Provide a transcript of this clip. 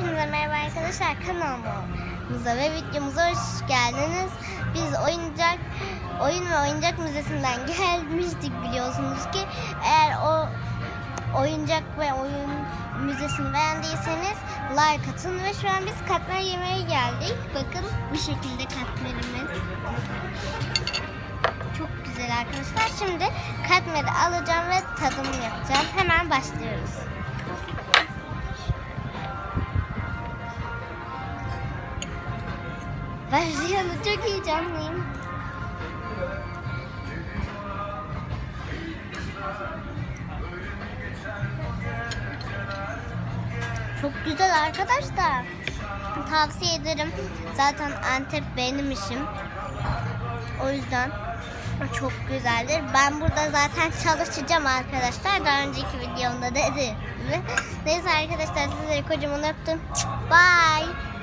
Hepinize merhaba arkadaşlar kanalımıza ve videomuza hoş geldiniz. Biz oyuncak oyun ve oyuncak müzesinden gelmiştik biliyorsunuz ki eğer o oyuncak ve oyun müzesini beğendiyseniz like atın ve şu an biz katmer yemeye geldik. Bakın bu şekilde katmerimiz. Çok güzel arkadaşlar. Şimdi katmeri alacağım ve tadımını yapacağım. Hemen başlıyoruz. Başlayalım. Çok heyecanlıyım. Çok güzel arkadaşlar. Tavsiye ederim. Zaten Antep benim işim. O yüzden çok güzeldir. Ben burada zaten çalışacağım arkadaşlar. Daha önceki videomda dedim. Neyse arkadaşlar sizleri kocaman öptüm. Bye.